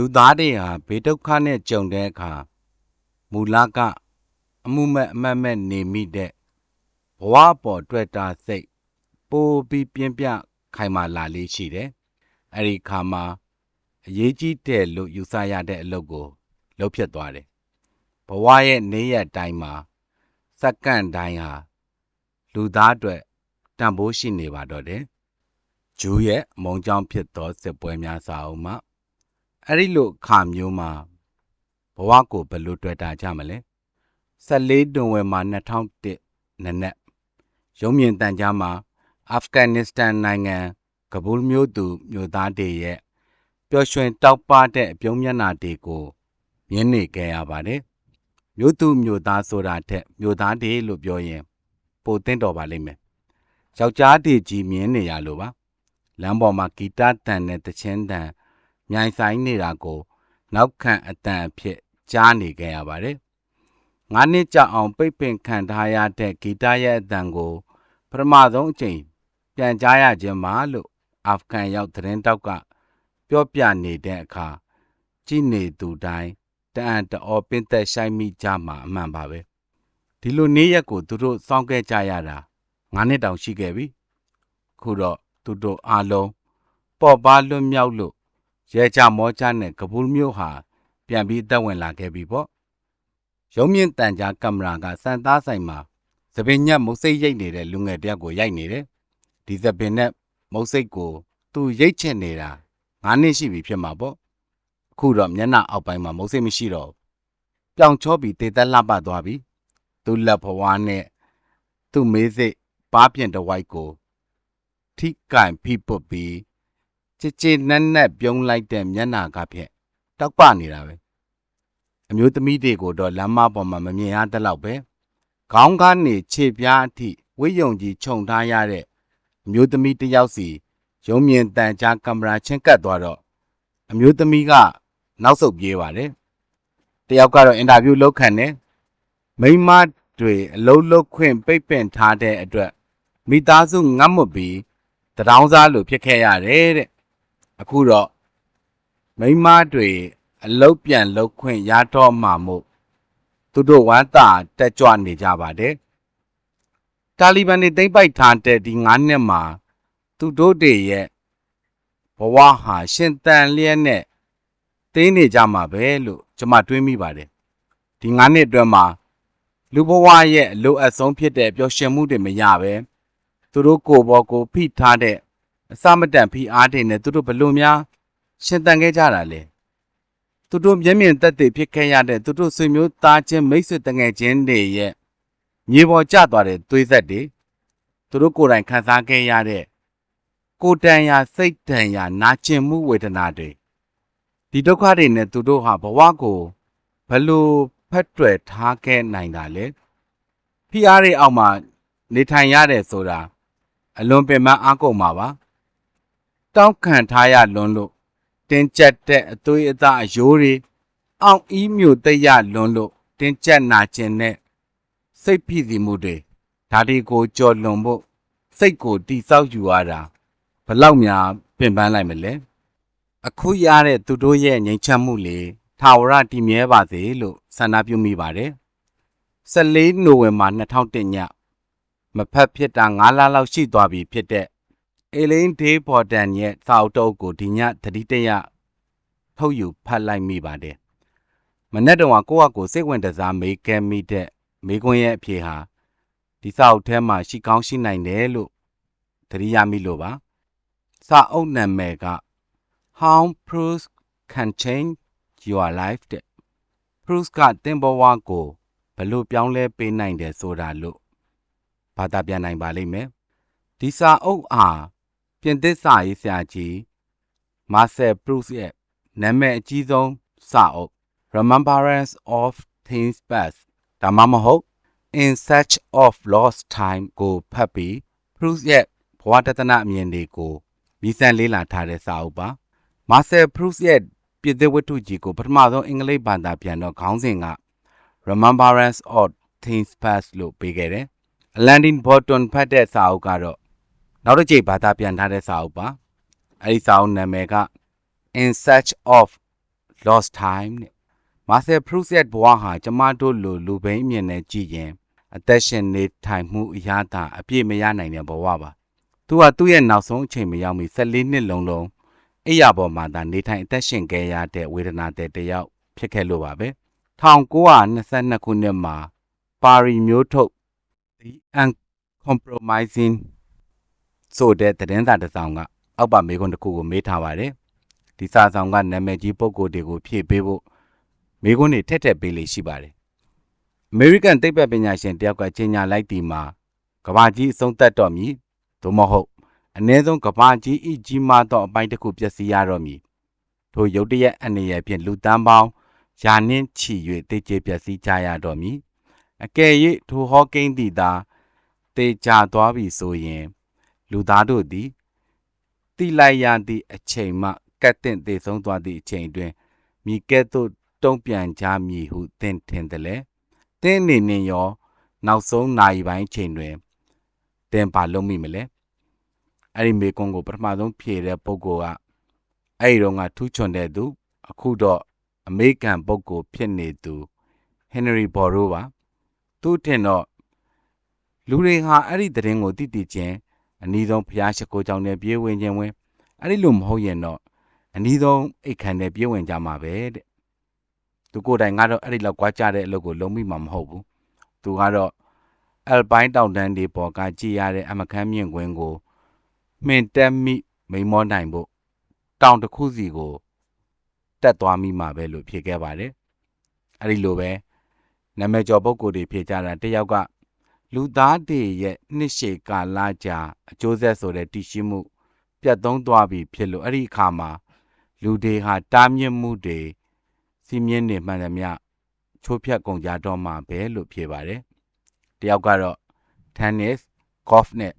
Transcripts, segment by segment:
လူသားတွေဟာဘေးဒုက္ခနဲ့ကြုံတဲ့အခါမူလကအမှုမဲ့အမတ်မဲ့နေမိတဲ့ဘဝပေါ်တွေ့တာစိတ်ပိုပြီးပြင်းပြခိုင်မာလာလေးရှိတယ်။အဲဒီခါမှာအရေးကြီးတယ်လို့ယူဆရတဲ့အလုပ်ကိုလုပ်ဖြစ်သွားတယ်။ဘဝရဲ့နေ့ရက်တိုင်းမှာစက္ကန့်တိုင်းဟာလူသားအတွက်တန်ဖိုးရှိနေပါတော့တယ်။ဂျူးရဲ့အမုံကြောင့်ဖြစ်သောစစ်ပွဲများစာအုပ်မှာ အဲ့ဒီလိုအခါမျိုးမှာဘဝကိုဘယ်လိုတွေ့တာကြမလဲ14တွင်ဝယ်မှာ2001နနက်ရုံးမြင့်တန်ကြားမှာအာဖဂန်နစ္စတန်နိုင်ငံကဘူးလ်မြို့သူမြို့သားတွေရဲ့ပျော်ရွှင်တောက်ပတဲ့အပြုံးမျက်နှာတွေကိုမြင်နေကြရပါတယ်မြို့သူမြို့သားဆိုတာထက်မြို့သားတွေလို့ပြောရင်ပိုသိတော့ပါလိမ့်မယ်ယောက်ျားတွေကြီးမြင်နေရလို့ပါလမ်းပေါ်မှာဂီတတန်နဲ့တချင်းတန် မြိုင်ဆိုင်နေတာကို နောက်ခံအတန်အဖြစ်ကြားနေခဲ့ရပါတယ်။ငါးနှစ်ကြာအောင်ပိတ်ပင်ခံထားရတဲ့ဂီတရဲ့အတန်ကိုပထမဆုံးအချိန်ပြန်ကြားရခြင်းပါလို့အာဖဂန်ရောက်သတင်းတောက်ကပြောပြနေတဲ့အခါကြည်နေသူတိုင်းတအံ့တော်ပင်သက်ဆိုင်မိကြမှာအမှန်ပါပဲ။ဒီလိုနေ့ရက်ကိုသူတို့စောင့်ခဲ့ကြရတာငါးနှစ်တောင်ရှိခဲ့ပြီ။ခုတော့သူတို့အားလုံးပေါ်ပါလွတ်မြောက်လို့ ရဲကြမောကြနဲ့ကပူးမျိုးဟာ ပြန်ပြီးတက်ဝင်လာခဲ့ပြီပေါ့ရုံမြင့်တန်ကြားကင်မရာကစံသားဆိုင်မှာသပင်ညက်မုတ်စိတ်ရိတ်နေတဲ့လူငယ်တယောက်ကိုရိုက်နေတယ်ဒီသပင်နဲ့မုတ်စိတ်ကိုသူရိတ်ချင်နေတာငါးနှစ်ရှိပြီဖြစ်မှာပေါ့အခုတော့မျက်နှာအောက်ပိုင်းမှာမုတ်စိတ်မရှိတော့ပြောင်ချောပြီးတေသက်လှပသွားပြီသူလက်ဖွားနဲ့သူ့မေးစိတ်ပါးပြင်တဝိုက်ကိုထိကင်ဖိပုတ်ပြီး ချစ်ချစ်နက်နက်ပြုံးလိုက်တဲ့မျက်နှာကဖြင့်တောက်ပနေတာပဲအမျိုးသမီးတွေကိုတော့လမ်းမပေါ်မှာမမြင်ရတဲ့လောက်ပဲခေါင်းကနေခြေပြားအထိဝိယုံကြီးခြုံထားရတဲ့အမျိုးသမီးတစ်ယောက်စီရုံမြင်တန်ကြားကင်မရာချင်းကပ်သွားတော့အမျိုးသမီးကနောက်ဆုတ်ပြေးပါတယ်တယောက်ကတော့အင်တာဗျူးလုပ်ခံတယ်မိန်းမတွေအလုံးလုံးခွင့်ပိတ်ပင်ထားတဲ့အတွက်မိသားစုငတ်မွတ်ပြီးတရောင်းစားလိုဖြစ်ခဲ့ရတယ်တဲ့ အခုတော့မိန်းမတွေအလုတ်ပြန်လုတ်ခွင့်ရတော့မှမို့သူတို့ဝမ်းသာတက်ကြွနေကြပါတယ်တာလီဘန်တွေတိမ့်ပိုက်ထားတဲ့ဒီ9နှစ်မှာသူတို့တွေရဲ့ဘဝဟာရှင်တန်လျက်နဲ့တင်းနေကြမှာပဲလို့ကျွန်မတွေးမိပါတယ်ဒီ9နှစ်အတွင်းမှာလူဘဝရဲ့အလိုအပ်ဆုံးဖြစ်တဲ့ပျော်ရွှင်မှုတွေမရပဲသူတို့ကိုယ်ပေါ်ကိုဖိထားတဲ့ အစမတန်ဖိအားတွေနဲ့သူတို့ဘလို့များရှင်တန်ခဲ့ကြတာလဲသူတို့မျက်မြင်သက်သေဖြစ်ခဲ့ရတဲ့သူတို့ဆွေမျိုးသားချင်းမိတ်ဆွေတငယ်ချင်းတွေရဲ့မြေပေါ်ကျသွားတဲ့သွေးဆက်တွေသူတို့ကိုယ်တိုင်ခံစားခဲ့ရတဲ့ကိုတန်ရာစိတ်တန်ရာနာကျင်မှုဝေဒနာတွေဒီဒုက္ခတွေနဲ့သူတို့ဟာဘဝကိုဘလို့ဖက်တွယ်ထားခဲ့နိုင်တာလဲဖိအားတွေအောက်မှာနေထိုင်ရတယ်ဆိုတာအလွန်ပင်ပန်းအားကုန်ပါပါ တောင်းခံထားရလွန်းလို့တင်းကျပ်တဲ့အသွေးအသားအယိုးတွေအောင်အီးမျိုးတရလွန်းလို့တင်းကျပ်နာကျင်တဲ့စိတ်ဖိစီမှုတွေဒါတွေကိုကြော်လွန်ဖို့စိတ်ကိုတိဆောက်ယူရတာဘလောက်များပင်ပန်းလိုက်မလဲအခုရတဲ့သူတို့ရဲ့ငြိမ်ချမ်းမှုလေထာဝရတည်မြဲပါစေလို့ဆန္ဒပြုမိပါတယ်14နိုဝင်ဘာ2001ညမဖက်ဖြစ်တာ9လလောက်ရှိသွားပြီဖြစ်တဲ့ အေလိန်ဒေးဘော်တန်ရဲ့စာအုပ်တုပ်ကိုဒီညသတိတရထုတ်ယူဖတ်လိုက်မိပါတယ်။မနေ့တုန်းကကိုယ့်အကိုစိတ်ဝင်တစားမေးခဲ့မိတဲ့မေးခွန်းရဲ့အဖြေဟာဒီစာအုပ်ထဲမှာရှိကောင်းရှိနိုင်တယ်လို့သတိရမိလို့ပါ။စာအုပ်နာမည်က How Proust Can Change Your Life တဲ့ Proust ကတင်ဘဝကိုဘလို့ပြောင်းလဲပေးနိုင်တယ်ဆိုတာလို့ဘာသာပြန်နိုင်ပါလိမ့်မယ်။ဒီစာအုပ်အား ပြင်သစ်စာရေးဆရာကြီးမာဆယ်ပရုစ်ရဲ့နာမည်အကြီးဆုံးစာအုပ် Remembrance of Things Past ဒါမှမဟုတ် In Search of Lost Time ကိုဖတ်ပြီး Proust ရဲ့ဘဝတသနာအမြင်တွေကိုမြည်ဆန်းလေးလာထားတဲ့စာအုပ်ပါမာဆယ်ပရုစ်ရဲ့ပြည်သစ်ဝတ္ထုကြီးကိုပထမဆုံးအင်္ဂလိပ်ဘာသာပြန်တော့ခေါင်းစဉ်က Remembrance of Things Past လို့ပေးခဲ့တယ်။ Landin Burton ဖတ်တဲ့စာအုပ်ကတော့ နောက်တစ်ကြိမ်ဘာသာပြန်ထားတဲ့စာအုပ်ပါအဲဒီစာအုပ်နာမည်က In Search of lost time တဲ့မာဆယ်ဖရုစ်ရဲ့ဘဝဟာကျမတို့လိုလူဘိန်းအမြင်နဲ့ကြည့်ရင်အသက်ရှင်နေထိုင်မှုအရာသာအပြည့်မရနိုင်တဲ့ဘဝပါသူကသူ့ရဲ့နောက်ဆုံးအချိန်မရောက်မီ14နှစ်လုံးလုံးအိယာပေါ်မှာသာနေထိုင်အသက်ရှင်ခဲ့ရတဲ့ဝေဒနာတဲ့တယောက်ဖြစ်ခဲ့လို့ပါပဲ1922ခုနှစ်မှာပါရီမျိုးထုတ် The Uncompromising ဆိုတဲ့သတင်းစာတစ်စောင်ကအောက်ပါမေခွန်းတစ်ခုကိုမေးထားပါတယ်ဒီစာဆောင်ကနာမည်ကြီးပုံကိုယ်တွေကိုဖြည့်ပေးဖို့မေခွန်းတွေထက်ထက်ပေးလေရှိပါတယ်အမေရိကန်သိပ္ပံပညာရှင်တယောက်ကကြေညာလိုက်ဒီမှာကဘာကြီးအဆုံးသတ်တော့မည်သို့မဟုတ်အ ਨੇ ဆုံးကဘာကြီးဤကြီးမားသောအပိုင်းတစ်ခုပျက်စီးရတော့မည်ထိုရုတ်တရက်အနေရဖြင့်လူတန်းပေါင်းယာနှင်းချီ၍တေကျေပျက်စီးကြရတော့မည်အကယ်၍ထိုဟောကိန်းသည်သာတေချာသွားပြီဆိုရင် လူသားတို့သည်တိလိုက်ရသည့်အချိန်မှကတ်တင်သေးဆုံးသွားသည့်အချိန်တွင်မိကဲ့သို့တုံ့ပြန်ကြမည်ဟုသင်ထင်တယ်လေသင်အနေနဲ့ရော နောက်ဆုံးနိုင်ပိုင်းချိန်တွင်သင်ပါလုံးမိမလဲအဲ့ဒီမေကွန်ကိုပထမဆုံးဖြေတဲ့ပုဂ္ဂိုလ်ကအဲ့ဒီတော့ကထူးချွန်တဲ့သူ အခုတော့အမေရိကန်ပုဂ္ဂိုလ်ဖြစ်နေသူဟင်နရီဘော်ရိုပါသူထင်တော့လူတွေဟာအဲ့ဒီသတင်းကိုသိသိချင်း အနည်းဆုံးဖျားရှိခိုးကြောင်နဲ့ပြေးဝင်ခြင်းဝင်အဲ့ဒီလိုမဟုတ်ရင်တော့အနည်းဆုံးအိတ်ခံနဲ့ပြေးဝင်ကြမှာပဲတဲ့သူကိုယ်တိုင်ကတော့အဲ့ဒီလောက်ကြွားကြတဲ့အလုပ်ကိုလုံးမိမှာမဟုတ်ဘူးသူကတော့အယ်ပိုင်းတောင်တန်းတွေပေါ်ကကြည်ရတဲ့အမခမ်းမြင့်ကွင်းကိုမှင်တက်မိမိန်မောနိုင်ဖို့တောင်တစ်ခုစီကိုတက်သွားမိမှာပဲလို့ဖြေခဲ့ပါတယ်အဲ့ဒီလိုပဲနာမည်ကျော်ပုဂ္ဂိုလ်တွေဖြေကြတာတယောက်က လူသားတွေရဲ့နှစ်ရှည်ကာလကြာအကျိုးဆက်ဆိုတဲ့တည်ရှိမှုပြတ်သုံးသွားပြီဖြစ်လို့အဲ့ဒီအခါမှာလူတွေဟာတားမြစ်မှုတွေစီးမြင်နေမှန်သမျှချိုးဖြတ်ကုန်ကြတော့မှာပဲလို့ဖြေပါတယ်တယောက်ကတော့ tennis golf နဲ့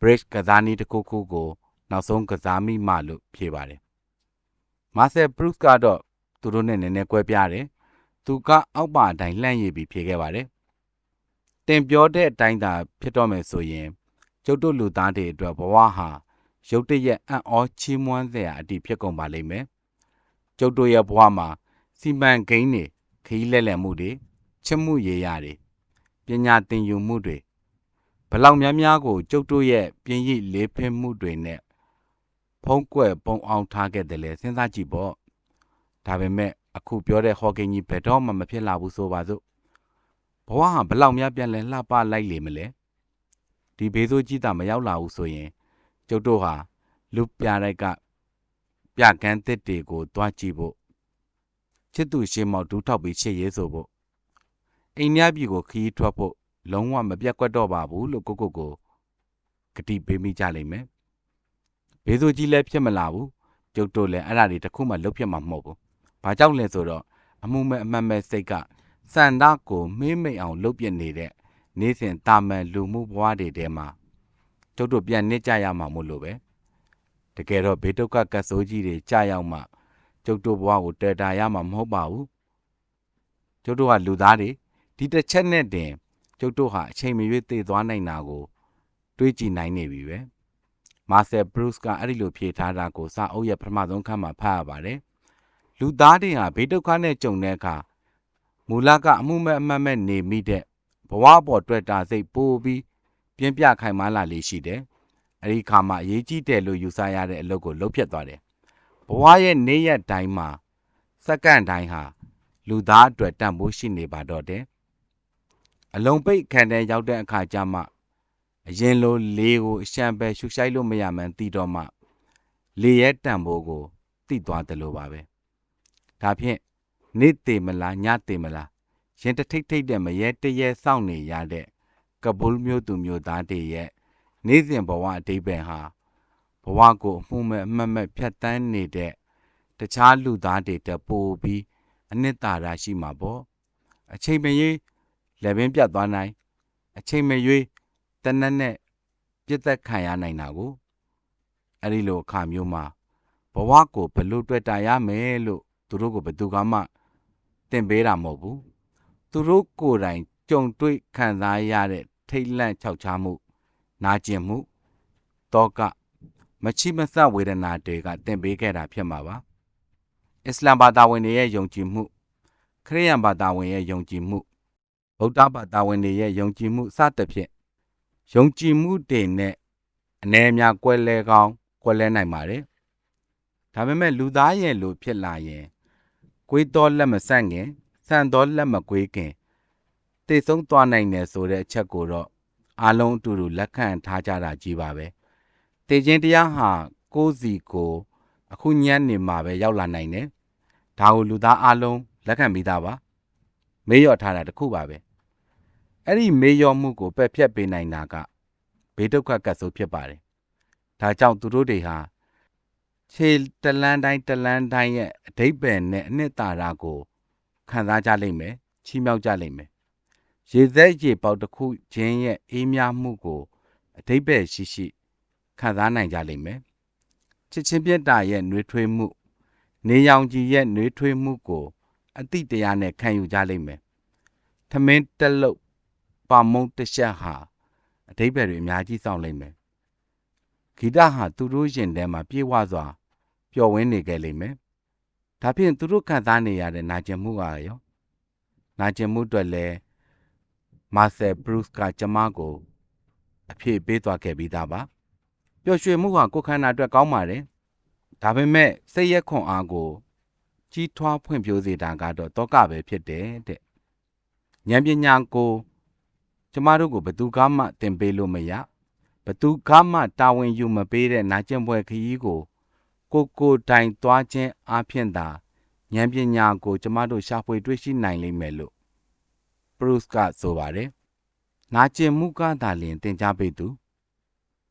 bridge ကစားနည်းတစ်ခုခုကို နောက်ဆုံးကစားမိမှလို့ဖြေပါတယ်မာဆယ်ဘရုစ်ကတော့သူတို့နဲ့နည်းနည်းကွဲပြားတယ်သူကအောက်ပါအတိုင်းလှန့်ရည်ပြီးဖြေခဲ့ပါတယ် တင်ပြောတဲ့အတိုင်းသာ ဖြစ်တော့မယ်ဆိုရင်ကျုပ်တို့လူသားတွေအတွက်ဘဝဟာရုတ်တရက်အံ့ဩချီးမွမ်းစရာအတိဖြစ်ကုန်ပါလိမ့်မယ်။ကျုပ်တို့ရဲ့ဘဝမှာစီမံကိန်းတွေခီးလဲလှယ်မှုတွေချစ်မှုရေရာတွေပညာသင်ယူမှုတွေဘလောက်များများကို ကျုပ်တို့ရဲ့ပြင်းရည်လေးဖင်းမှုတွေနဲ့ဖုံးကွယ်ပုံအောင်ထားခဲ့တယ်လေစဉ်းစားကြည့်ပေါ့။ဒါပေမဲ့အခုပြောတဲ့ဟော်ကင်ကြီးဘယ်တော့မှမဖြစ်လာဘူးဆိုပါစို့ ဘဝဟာဘလောက်များပြန်လဲလှပလိုက်လေမလဲဒီဘေးဆိုးကြီးတာမရောက်လာဘူးဆိုရင်ကျုပ်တို့ဟာလူပြတိုက်ကပြကန်းတစ်တွေကိုတွားကြည့်ဖို့ချစ်သူရှင်းမောက်ဒူးထောက်ပြီးချစ်ရေးဆိုဖို့အိမ်မြပြည်ကိုခီးထွက်ဖို့လုံးဝမပြတ်ကွက်တော့ပါဘူးလို့ကိုကိုကိုဂတိပေးမိကြလိမ့်မယ်ဘေးဆိုးကြီးလည်းဖြစ်မလာဘူးကျုပ်တို့လည်းအဲ့ဒါတွေတခုမှလုတ်ဖြစ်မှာမဟုတ်ဘူးဘာကြောင့်လဲဆိုတော့အမှုမဲ့အမှတ်မဲ့စိတ်က စန္ဒကိုမေးမိတ်အောင် လုပ်ပြနေတဲ့နေ့စဉ်တာမန်လူမှုဘဝတွေထဲမှာကျုပ်တို့ပြန်နစ်ကြရမှာမို့လို့ပဲတကယ်တော့ဘေးဒုက္ခကတ်ဆိုးကြီးတွေကြာရောက်မှကျုပ်တို့ဘဝကိုတည်တာရမှာမဟုတ်ပါဘူးကျုပ်တို့ကလူသားတွေဒီတစ်ချက်နဲ့တင်ကျုပ်တို့ဟာအချိန်မရွေးတည်သွားနိုင်တာကို တွေးကြည့်နိုင်နေပြီပဲမာဆယ်ဘရုစ်ကအဲ့ဒီလိုဖြေထားတာကိုစာအုပ်ရဲ့ပထမဆုံးခန်းမှာဖတ်ရပါတယ်လူသားတွေဟာဘေးဒုက္ခနဲ့ကြုံတဲ့အခါ မူလကအမှုမဲ့အမှတ်မဲ့နေမိတဲ့ဘဝပေါ်တွေ့တာစိတ်ပိုးပြီးပြင်းပြခိုင်မာလာလေးရှိတယ်။အဲဒီခါမှာအရေးကြီးတယ်လို့ယူဆရတဲ့အလုပ်ကိုလုပ်ဖြစ်သွားတယ်။ဘဝရဲ့နေ့ရက်တိုင်းမှာစက္ကန့်တိုင်းဟာလူသားအတွက်တန်ဖိုးရှိနေပါတော့တယ်။အလုံးပိတ်ခံတဲ့ရောက်တဲ့အခါကျမှအရင်လိုလေကိုအရှံပဲရှုရှိုက်လို့မရမှန်းသိတော့မှလေရဲ့တန်ဖိုးကိုသိသွားတယ်လို့ပါပဲ။ဒါဖြင့် နေ့တည်မလားညတည်မလားရင်တထိတ်ထိတ်တဲ့မရဲတရဲစောင့်နေရတဲ့ကပူးမျိုးသူမျိုးသားတွေရဲ့နေ့စဉ်ဘဝအတိပ္ပယ်ဟာဘဝကိုအမှုမဲ့အမှတ်မဲ့ဖြတ်တန်းနေတဲ့တခြားလူသားတွေတပိုးပြီးအနှစ်သာရရှိမှာပေါ့အချိန်မရွေးလက်ပင်ပြတ်သွားနိုင် အချိန်မရွေးတနက်နဲ့ပြစ်သက်ခံရနိုင်တာကိုအဲ့ဒီလိုအခါမျိုးမှာဘဝကိုဘလို့တွေ့တာရမယ်လို့သူတို့ကိုဘယ်သူမှ တင်ပေးတာမဟုတ်ဘူးသူတို့ကိုယ်တိုင်ကြုံတွေ့ခံစားရတဲ့ထိတ်လန့်ခြောက်ခြားမှု နာကျင်မှုတောကမချိမဆဝေဒနာတွေကတင်ပေးခဲ့တာဖြစ်မှာပါအစ္စလာမ်ဘာသာဝင်တွေရဲ့ယုံကြည်မှု ခရစ်ယာန်ဘာသာဝင်ရဲ့ယုံကြည်မှုဗုဒ္ဓဘာသာဝင်တွေရဲ့ယုံကြည်မှုစသဖြင့်ယုံကြည်မှုတွေနဲ့အနေအများကွဲလဲကောင်းကွဲလဲနိုင်ပါတယ်။ဒါပေမဲ့လူသားရဲ့လိုဖြစ်လာရင် ကွေးတော်လက်မဆန့်ခင်ဆန့်တော်လက်မကွေးခင်တည်ဆုံးသွားနိုင်တယ်ဆိုတဲ့အချက်ကိုတော့အားလုံးအတူတူလက်ခံထားကြတာကြီးပါပဲ။တည်ခြင်းတရားဟာကိုယ်စီကိုအခုညံ့နေမှာပဲရောက်လာနိုင်တယ်။ဒါကိုလူသားအလုံးလက်ခံပြီးသားပါ။မေးလျော့ထားတာတခုပါပဲ။အဲ့ဒီမေးလျော့မှုကိုပယ်ဖြတ်ပေးနိုင်တာကဘေးဒုက္ခကတ်ဆိုးဖြစ်ပါတယ်။ဒါကြောင့်သူတို့တွေဟာ ခြေတလန်းတိုင်းတလန်းတိုင်းရဲ့အဓိပ္ပာယ်နဲ့အနှစ်သာရကိုခံစားကြလိမ့်မယ်။ချီးမြှောက်ကြလိမ့်မယ်။ရေစက်ရေပေါက်တစ်ခုချင်းရဲ့အေးမြမှုကိုအဓိပ္ပာယ်ရှိရှိခံစားနိုင်ကြလိမ့်မယ်။ချစ်ချင်းပြတ်တာရဲ့နှွေးထွေးမှု နေရောင်ကြီးရဲ့နှွေးထွေးမှုကိုအတိတရားနဲ့ခံယူကြလိမ့်မယ်။ထမင်းတက်လုတ်ပါမုံတစ်ချက်ဟာအဓိပ္ပာယ်တွေအများကြီးစောင့်လိမ့်မယ်။ဂီတဟာသူတို့ရင်ထဲမှာပြေဝစွာ ပျော်ဝင်းနေကြလိမ့်မယ်။ဒါဖြင့်သူတို့ခံစားနေရတဲ့နာကျင်မှုကရောနာကျင်မှုအတွက်လည်းမာဆယ်ဘရုစ်ကကျမကိုအဖြစ်ပေးသွားခဲ့ပြီးသားပါ။ပျော်ရွှင်မှုဟာကိုယ်ခန္ဓာအတွက်ကောင်းပါတယ်။ဒါပေမဲ့စိတ်ရက်ခွန်အားကိုကြီးထွားဖွံ့ဖြိုးစေတာကတော့တောကပဲဖြစ်တယ်တဲ့။ဉာဏ်ပညာကိုကျမတို့ကိုဘသူကမှသင်ပေးလို့မရဘသူကမှတာဝန်ယူမပေးတဲ့နာကျင်ပွဲခရီးကို ကိုကိုတိုင်သွားခြင်းအပြင်သာဉာဏ်ပညာကိုကျမတို့ရှာဖွေတွေ့ရှိနိုင်လိမ့်မယ်လို့ပရုစ်ကဆိုပါတယ်။နာကျင်မှုကသာလျှင်သင်ကြားပေးသူ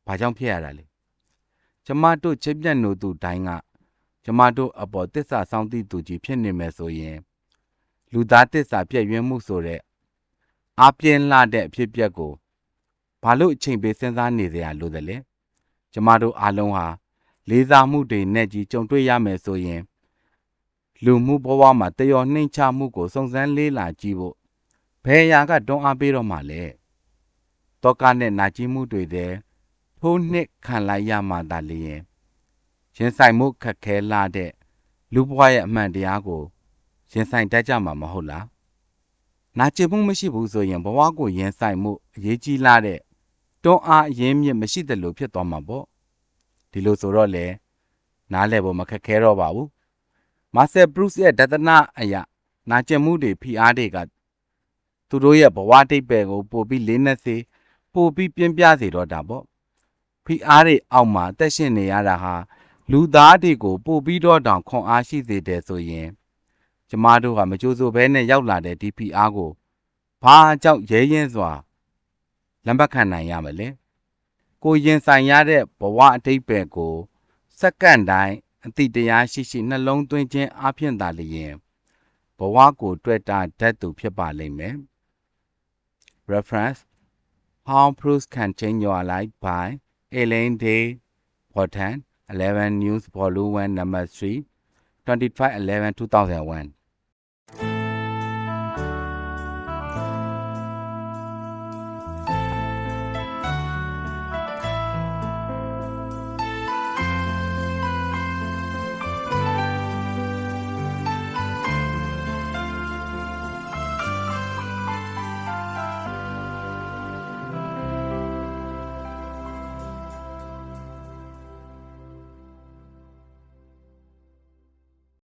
ဘာကြောင့်ဖြစ်ရတာလဲ။ကျမတို့ချစ်မြတ်နိုသူတိုင်းကကျမတို့အပေါ်တစ္ဆာဆောင်သည့်သူကြီးဖြစ်နေမယ်ဆိုရင်လူသားတစ္ဆာပြည့်ရွံ့မှုဆိုတဲ့အားပြင်းလာတဲ့အဖြစ်အပျက်ကိုဘာလို့အချိန်ပေးစဉ်းစားနေကြရလို့လဲကျမတို့အားလုံးဟာ လေးစားမှုတွေနဲ့ကြီးကြုံတွေ့ရမယ်ဆိုရင်လူမှုဘဝမှာတယောနှိမ်ချမှုကိုစုံစမ်းလေးလာကြည့်ဖို့ဘယ်ရာကတွန်းအားပေးတော့မှလဲတောကနဲ့နာကြီးမှုတွေတဲ့ထိုးနှစ်ခံလိုက်ရမှသာလျင်ရင်ဆိုင်မှုခက်ခဲလာတဲ့လူဘဝရဲ့အမှန်တရားကိုရင်ဆိုင်တတ်ကြမှာမဟုတ်လားနာကျင်မှုမရှိဘူးဆိုရင်ဘဝကိုရင်ဆိုင်မှုအရေးကြီးလာတဲ့တွန်းအားအရင်းမြစ်မရှိသလိုဖြစ်သွားမှာပေါ့ ဒီလိုဆိုတော့လေနားလည်ဖို့မခက်ခဲတော့ပါဘူးမာဆယ်ဘရုစ်ရဲ့ဒသနာအရာနာကျင်မှုတွေဖိအားတွေကသူတို့ရဲ့ဘဝတိတ်ပဲကိုပို့ပြီးလေးနက်စေပို့ပြီးပြင်းပြစေတော့တာပေါ့ဖိအားတွေအောက်မှာတက်ရှင်နေရတာဟာလူသားတွေကိုပို့ပြီးတော့တောင်ခွန်အားရှိစေတယ်ဆိုရင်ကျမတို့ကမကြိုးစိုးဘဲနဲ့ရောက်လာတဲ့ဒီဖိအားကိုဘာကြောင့်ရဲရင်စွာလက်မခံနိုင်ရမလဲ ကိုရင်ဆိုင်ရတဲ့ဘဝအတိတ်ပဲကို စက္ကန့်တိုင်းအတိတရားရှိရှိနှလုံးသွင်းခြင်းအပြင်သာလျင်ဘဝကိုတွေ့တာတတ်သူဖြစ်ပါလိမ့်မယ် reference how proofs can change your life by Elaine Day Wharton 11 News Volume 1 Number 3 25 11 2001